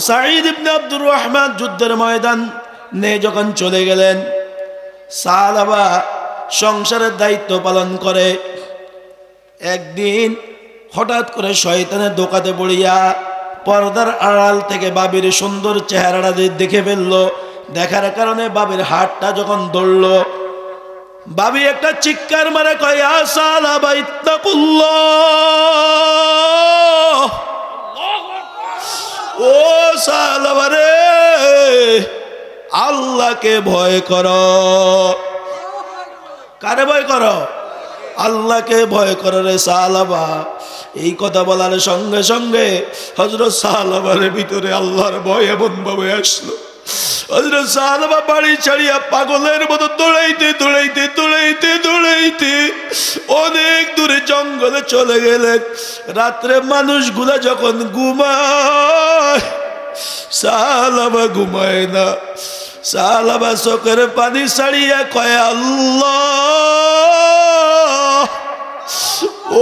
সাঈদ ইবনে আব্দুর রহমান যুদ্ধের ময়দান নে যখন চলে গেলেন সালাবা সংসারের দায়িত্ব পালন করে। একদিন হঠাৎ করে শয়তানের দোকাতে পড়িয়া পর্দার আড়াল থেকে বাবির সুন্দর চেহারাটা দেখে ফেলল, দেখার কারণে বাবির হাতটা যখন দৌড়লো বাবি একটা চিৎকার মারে কয়, "ইয়া সালাবা ইত্তাকুল্লাহ! ও সালাবা রে আল্লাহকে ভয় কর। কারে ভয় কর? আল্লাহকে ভয় কর রে সালাবা। এই কথা বলার সঙ্গে সঙ্গে হজরত সালাবার ভিতরে আল্লাহর ভয় এমন ভাবে আসলো। হজরত সালাবা বাড়ি ছাড়িয়া পাগলের মতো দৌড়াইতে দৌড়াইতে দৌড়াইতে দৌড়াইতে অনেক দূরে জঙ্গলে চলে গেলেন। রাত্রে মানুষগুলা যখন ঘুমায় সালাবা ঘুমায় না। সালাবা চোখের পানি ছাড়িয়া কয়, আল্লাহ!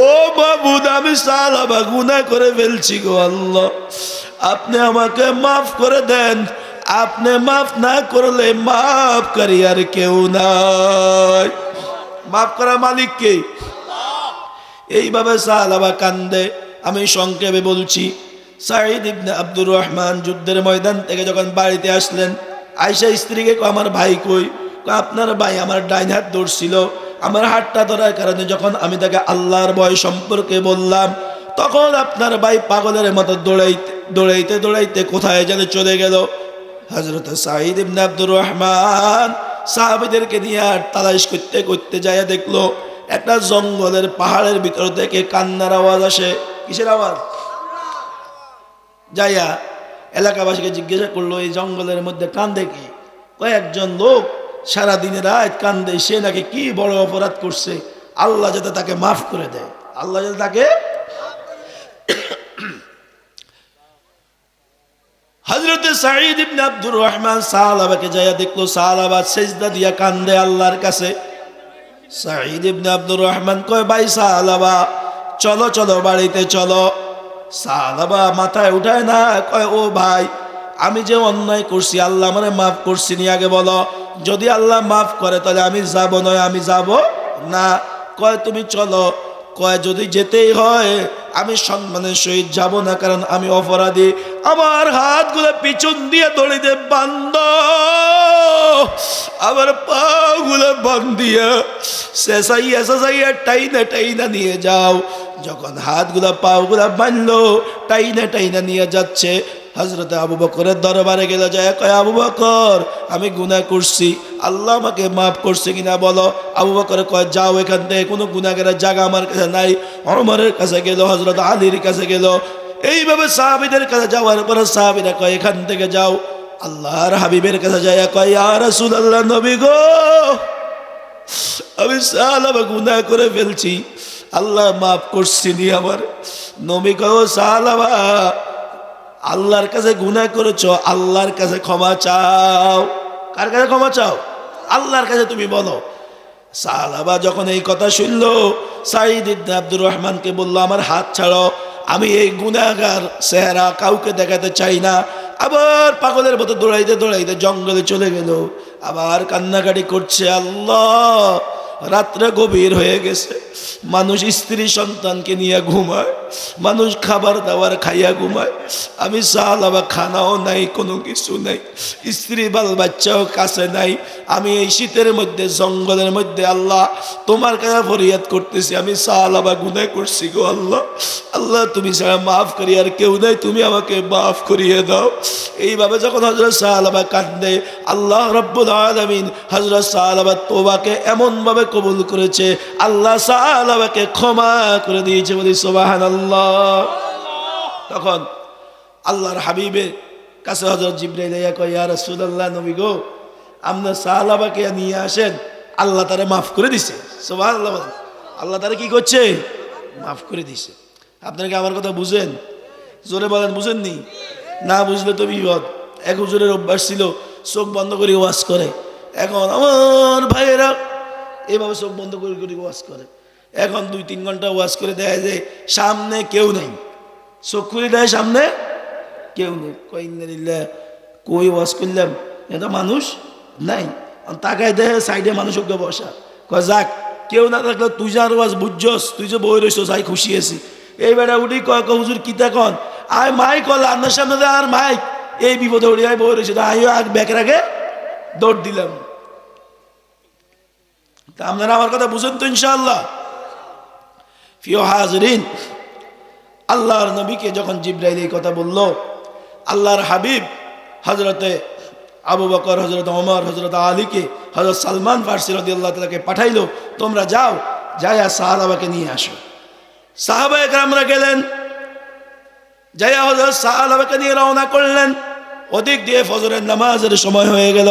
ও বাবুদ আমি সালাবা গুনা করে ফেলছি গো আল্লাহ। আপনি আমাকে মাফ করে দেন আপনি মাফ না করলে মাফ করি আর কেউ নাই। মাফ করা মালিক কে? এইভাবে সাহালাবা কান্দে। আমি সংক্ষেপে বলছি সাইদ ইবনে আব্দুর রহমান যুদ্ধের ময়দান থেকে যখন বাড়িতে আসলেন আয়সা স্ত্রীকে আমার ভাই কই? আপনার ভাই আমার ডাইন হাত ধরছিল। আমার হাতটা ধরার কারণে যখন আমি তাকে আল্লাহর ভয় সম্পর্কে বললাম, তখন আপনার ভাই পাগলের মতো দৌড়াইতে দৌড়াইতে দৌড়াইতে কোথায় যেন চলে গেল। হজরত সাঈদ ইবনে আব্দুর রহমান সাহাবিদেরকে নিয়ে আর তালাশ করতে করতে যায় দেখল, একটা জঙ্গলের পাহাড়ের ভিতর থেকে কান্নার আওয়াজ আসে। কিসের আওয়াজ? যাইয়া এলাকাবাসীকে জিজ্ঞাসা করল, এই জঙ্গলের মধ্যে কান্দে কি? কয়েকজন লোক সারা দিনে রাত কান্দে, সে নাকি কি বড় অপরাধ করছে? আল্লাহ যাতে তাকে মাফ করে দেয়। আল্লাহ যাতে তাকে হজরতে সাঈদ ইবনে আব্দুর রহমান সাহালাবাকে যাইয়া দেখল সাহালাবা সেজদা দিয়া কান্দে আল্লাহর কাছে। সাঈদ ইবনে আব্দুর রহমান কয়, ভাই সাহালাবা চলো চলো বাড়িতে চলো। সাহালাবা মাথায় উঠায় না, কয়, ও ভাই, আমি যে অন্যায় করছি, আল্লাহ মানে মাফ করছি নি আগে বলো, যদি আল্লাহ মাফ করে, তাহলে আমি যাব নয়, আমি যাব না। কয়, তুমি চলো কয়, যদি যেতেই হয়, আমি সম্মানের সহিত যাব না, কারণ আমি অপরাধী। আমার হাতগুলো পিছন দিয়ে দড়িতে বান্ধ। আমার পাগুলো বান্ধিয়া শেষাইয়া শেষাইয়া টাইনা টাইনা নিয়ে যাও। যখন হাতগুলা, পাগুলা বাঁধলো, টাইনা টাইনা নিয়ে যাচ্ছে। হজরত আবু বকরের দরবারে গেলে, যায় কয় আবু বকর, আমি গুনাহ করছি। আল্লাহ আমাকে মাফ করছে কিনা বলো? আবু বকর কয়, যাও এখান থেকে, কোনো গুনাহের জায়গা আমার কাছে নাই। অমরের কাছে গেল হজরত আলীর কাছে গেল। এইভাবে সাহাবিদের কাছে যাওয়ার পরে সাহাবিরা কয়, এখান থেকে যাও। আল্লাহর হাবিবের কাছে যায় কয় আর রাসূল আল্লাহ নবী গো! আমি সালাবা গুনাহ করে ফেলছি। আল্লাহ মাফ করছি নি আমার। নবী কয় "ও সালাবা আল্লাহর কাছে গুনাহ করেছ, আল্লাহর কাছে ক্ষমা চাও। কার কাছে ক্ষমা চাও? আল্লাহর কাছে তুমি বলো। সালাবা যখন এই কথা শুনলো সাইদ ইবনে আব্দুর রহমানকে বলল, আমার হাত ছাড়ো, আমি এই গুনাগার চেহারা কাউকে দেখাতে চাই না। আবার পাগলের মতো দৌড়াইতে দৌড়াইতে জঙ্গলে চলে গেল। আবার কান্নাকাটি করছে, আল্লাহ, রাত্রে গভীর হয়ে গেছে। মানুষ স্ত্রী সন্তানকে নিয়ে ঘুমায় মানুষ খাবার দাবার খাইয়া ঘুমায়। আমি চাল আবার খানাও নাই, কোনো কিছু নাই। স্ত্রী বাল বাচ্চাও কাছে নাই। আমি এই শীতের মধ্যে, জঙ্গলের মধ্যে, আল্লাহ তোমার কাছে ফরিয়াদ করতেছি। আমি চাল আবার গুনায় করছি গো আল্লাহ। আল্লাহ তুমি ছাড়া মাফ করি, আর কেউ নাই, তুমি আমাকে মাফ করিয়ে দাও। এইভাবে যখন হজরত সাহালাবা কান্দে আল্লাহ রব্বুল আলমিন হজরত সাহালাবা তোবাকে এমনভাবে কবুল করেছে। আল্লাহ সাহালাবাকে ক্ষমা করে দিয়েছে বলি সোবাহান আল্লাহ তখন আল্লাহর হাবিবের কাছে হজরত জিব্রাইল ইয়া রাসূলুল্লাহ, নবী গো আপনার সাহালাবাকে নিয়ে আসেন, আল্লাহ তারে মাফ করে দিছে। সুবহানাল্লাহ আল্লাহ তারে কি করছে? মাফ করে দিছে। আপনারা কি আমার কথা বুঝেন? জোরে বলেন, বুঝেননি? না বুঝলে তো বিপদ। এক হুজুরের অভ্যাস ছিল, চোখ বন্ধ করে ওয়াজ করে। এখন আমার ভাইয়েরা এভাবে চোখ বন্ধ করে করে ওয়াজ করে। এখন দুই তিন ঘণ্টা ওয়াশ করে দেয় যে, সামনে কেউ নেই। চোখ খুলে দেয়, সামনে কেউ নেই। কই ইন্নালিল্লাহ কই ওয়াজ করলাম? এটা মানুষ নাই। তাকায় দেহে সাইডে মানুষ ওকে বসা। কয়, যাক, কেউ না থাকলে তুই যে আর ওয়াজ বুঝছস, তুই যে বই রইছস, আই খুশি আছি। এই বেটা উঠি কয় হুজুর কিতা কন? আয় মাইক কল আপনার সামনে আর মাইক এই বিপদে উঠি, আয়, বই রয়েছে আইও আর ব্যাকের আগে দৌড় দিলাম। তা আপনারা আমার কথা বুঝেন তো, ইনশাআল্লাহ। ফিও হাজরিন, আল্লাহর নবীকে যখন জিব্রাইল এই কথা বলল, আল্লাহর হাবিব হজরতে আবু বকর হজরত ওমর হজরত আলীকে হজরত সালমান ফার্সি রদি আল্লাহ তালাকে পাঠাইলো, তোমরা যাও যাইয়া সাহাবাকে নিয়ে আসো। সাহাবা একরামরা গেলেন যাইয়া হজরত সাহাবাকে নিয়ে রওনা করলেন। ওদিক দিয়ে ফজরের নামাজের সময় হয়ে গেল।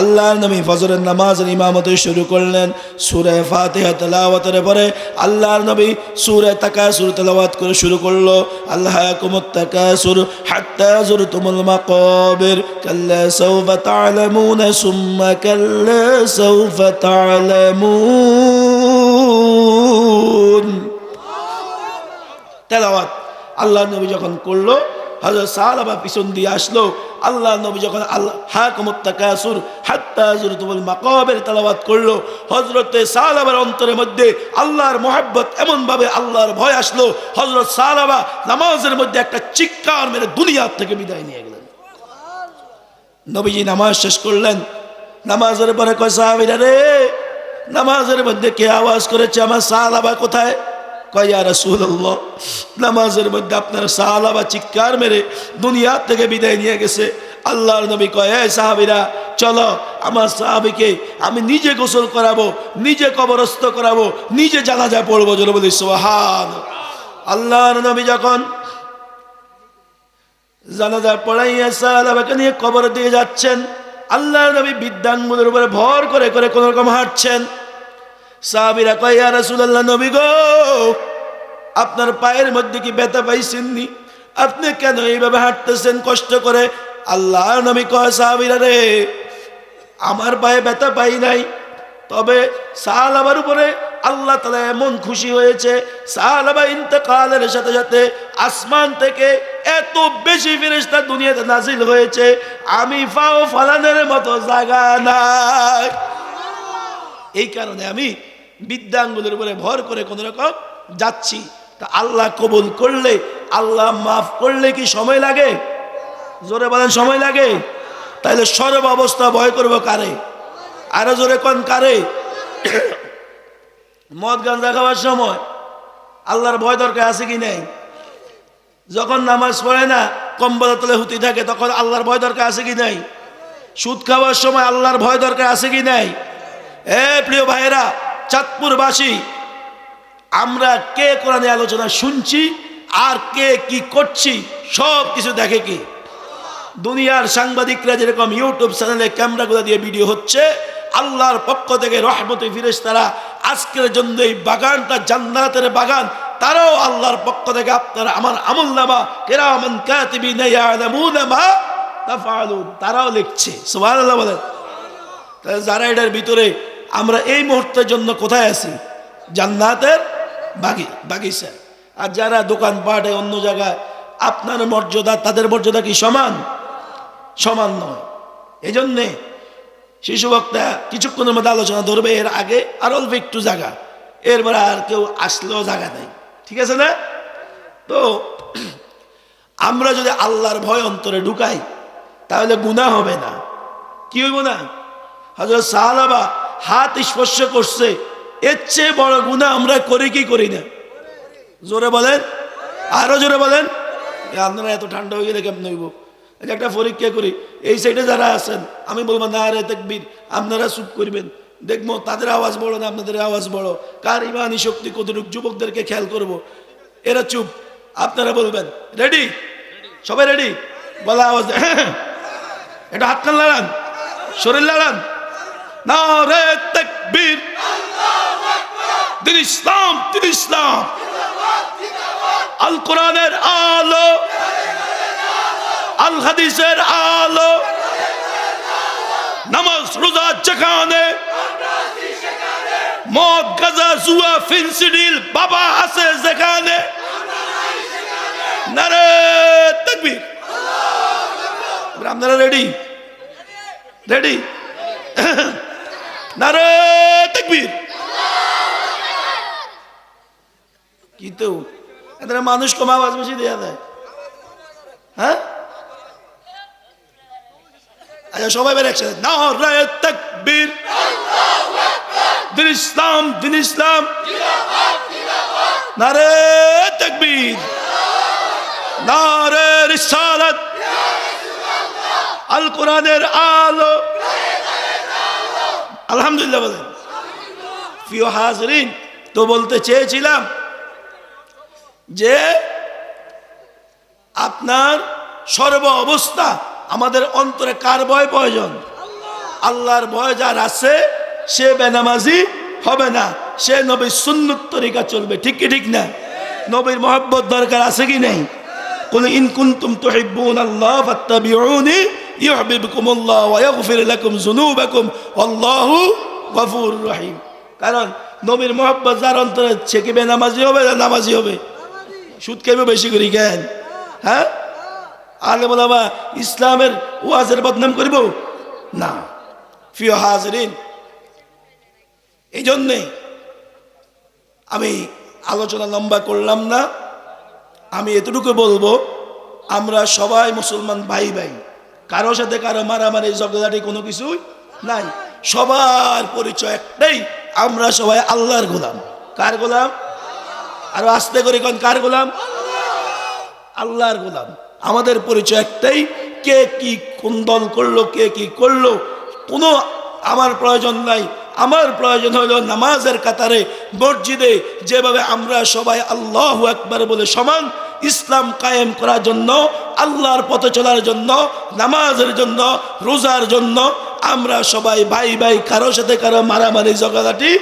আল্লাহর নবী ফজরের নামাজের ইমামতে শুরু করলেন। সুরে ফাতিহা তেলাওয়াতের পরে আল্লাহর নবী সুরে তাকাসুর তেলাওয়াত করে শুরু করল। আল্লাহ কুমত তাকাসুর হাত্তা জুরতুমুল মাকাবির, কাল্লা সাউফা তা'লামুনা, সুম্মা কাল্লা সাউফা তা'লামুন। তেলাওয়াত। আল্লাহ নবী যখন করল হজরত সাহাবা পিছন দিয়ে আসলো আল্লাহ নবী যখন আল্লাহ হাকুমুত্তাকাসুর হাত্তাজুর তুমুল মাকাবের তেলাওয়াত করল হজরতে সাহাবার অন্তরের মধ্যে আল্লাহর মোহাব্বত এমন ভাবে আল্লাহর ভয় আসলো হজরত সাহাবা নামাজের মধ্যে একটা চিৎকার মেরে দুনিয়ার থেকে বিদায় নিয়ে গেলেন। নবীজি নামাজ শেষ করলেন। নামাজের পরে কয়, সাহাবিরা রে, নামাজের মধ্যে কে আওয়াজ করেছে? আমার সাহাবা কোথায়? কয়া রাসূলুল্লাহ, নামাজের মধ্যে আপনার সাহাবা চিৎকার মেরে দুনিয়া থেকে বিদায় নিয়ে গেছে। আল্লাহর নবী কয়, "এই সাহাবীরা, চলো, আমার সাহাবীকে আমি নিজে গোসল করাবো, নিজে কবরস্থ করাবো, নিজে জানাজা পড়ব জোরে বলি, সুবহান। আল্লাহর নবী যখন জানাজা পড়াইয়া সাহাবাকে নিয়ে কবর দিয়ে যাচ্ছেন আল্লাহ নবী বিদ্যাঙ্গুলের উপরে ভর করে করে কোন রকম হাঁটছেন। সাহাবিরা কয়, ইয়া রাসূলুল্লাহ, নবী গো, আপনার পায়ের মধ্যে কি ব্যথা পাইছেননি? আপনি কেন এইভাবে হাঁটতেছেন, কষ্ট করে? আল্লাহ নবী কয়, সাহাবিরা রে, আমার পায়ে ব্যথা পাই নাই। তবে সাহালাবার উপরে আল্লাহ তালা এমন খুশি হয়েছে সাহালাবা ইন্তকালের সাথে সাথে আসমান থেকে এত বেশি ফেরেশতা দুনিয়াতে নাজিল হয়েছে, আমি ফাও ফালানের মতো জায়গা নাই। এই কারণে আমি বিদ্যাঙ্গুলের উপরে ভর করে কোন রকম যাচ্ছি। তা আল্লাহ কবুল করলে, আল্লাহ মাফ করলে কি সময় লাগে? জোরে বলেন, সময় লাগে? তাহলে সর্ব অবস্থা ভয় করব কারে? আরও জোরে কোন কারে? মদ গাঞ্জা খাওয়ার সময় আল্লাহর ভয় দরকার আছে কি নেই? যখন নামাজ পড়ে না কম্বল তলে হুতি থাকে, তখন আল্লাহর ভয় দরকার আছে কি নাই? সুদ খাওয়ার সময় আল্লাহর ভয় দরকার আছে কি নাই? এ প্রিয় ভাইয়েরা চাঁদপুরবাসী, আমরা কে কোরআনে আলোচনা শুনছি আর কে কি করছি, সব কিছু দেখে কি? দুনিয়ার সাংবাদিকরা যেরকম ইউটিউব চ্যানেলে ক্যামেরাগুলো দিয়ে ভিডিও হচ্ছে, আল্লাহর পক্ষ থেকে রহমতে ফিরেস তারা আজকের জন্য এই বাগানটা জান্নাতের বাগান, তারাও আল্লাহর পক্ষ থেকে আপনারা আমার আমল নামা, কেরামান তারাও লিখছে, সুবহানাল্লাহ বলেন। যারা এটার ভিতরে আমরা এই মুহূর্তের জন্য কোথায় আছি? জান্নাতের বাগি, বাগিচা। আর যারা দোকান পাটে অন্য জায়গায়, আপনার মর্যাদা, তাদের মর্যাদা কি সমান? সমান নয়। এই জন্যে শিশু বক্তা কিছুক্ষণের মধ্যে আলোচনা ধরবে, এর আগে আর অল্প একটু জায়গা এরপরে আর কেউ আসলেও জায়গা নেই। ঠিক আছে না? তো আমরা যদি আল্লাহর ভয় অন্তরে ঢুকাই, তাহলে গুণা হবে না। কি হইব না? হজরত সাহালাবা হাত স্পর্শ করছে, এর চেয়ে বড় গুণা আমরা করি কি করি না? জোরে বলেন। আরও জোরে বলেন। আপনারা এত ঠান্ডা হয়ে গেলে কেমন হইব? যে একটা পরীক্ষা করি। এই সাইডে যারা আছেন, আমি বলব, না আরে দেখবির আপনারা চুপ করবেন। দেখব, তাদের আওয়াজ বড় না আপনাদের আওয়াজ বড়? কার ইমানি শক্তি কতটুকু যুবকদেরকে খেয়াল করব। এরা চুপ। আপনারা বলবেন, রেডি? সবাই রেডি? বলা আওয়াজ এটা হাত কান লাগান, শরীর লাগান। না রে তকবীর। দিন ইসলাম দিন ইসলাম। আল কোরআনের আলো। আল হাদিসের আলো। নামাজ, রোজা, যেখানে। মদ, গাজা, জুয়া, ফিনসিডিল, বাবা আছে যেখানে। নারে তকবীর। আপনারা রেডি রেডি নারে তাকবীর। কি তো? এদের মানুষ কম আওয়াজ বেশি দেওয়া দেয়। হ্যাঁ? আচ্ছা সবাই বের একসাথে। নারে তাকবীর। দিন ইসলাম দিন ইসলাম। নারে তাকবীর। নারে রিসালাত। আল কোরআনের আলো। আলহামদুলিল্লাহ বলেন। প্রিয় হাজরিন, তো বলতে চেয়েছিলাম যে আপনার সর্ব অবস্থা আমাদের অন্তরে কার ভয় প্রয়োজন? আল্লাহর ভয় যার আছে, সে বেনামাজি হবে না। সে নবীর সুন্নত তরিকা চলবে। ঠিক কি ঠিক না? নবীর মহব্বত দরকার আছে কি নেই? কোন ইন তো তুহিব্বুন আল্লাহ ফাত্তাবিউনি কারণ নবীর মহব্বত যার অন্তরে সে কি হবে না নামাজি হবে? সুদ খাইবে বেশি করি জ্ঞান হ্যাঁ? আলে বলাবা ইসলামের ওয়াজের বদনাম করিব? না। প্রিয় হাজরিন এই জন্যে আমি আলোচনা লম্বা করলাম না। আমি এতটুকু বলব, আমরা সবাই মুসলমান ভাই ভাই কারও সাথে কারও মারামারি ঝগড়াটি কোনো কিছুই নাই। সবার পরিচয় একটাই, আমরা সবাই আল্লাহর গোলাম। কার গোলাম? আরও আস্তে করে কোন কার গোলাম? আল্লাহর গোলাম। আমাদের পরিচয় একটাই, কে কি কোন দল করল, কে কি করল, কোনো আমার প্রয়োজন নাই। আমার প্রয়োজন হলো নামাজের কাতারে, মসজিদে, যেভাবে আমরা সবাই আল্লাহ একবার বলে সমান ইসলাম কায়েম করার জন্য, আল্লাহর পথে চলার জন্য, নামাজের জন্য, রোজার জন্য আমরা সবাই ভাই ভাই, কারও সাথে কারও মারামারি জগাদাটি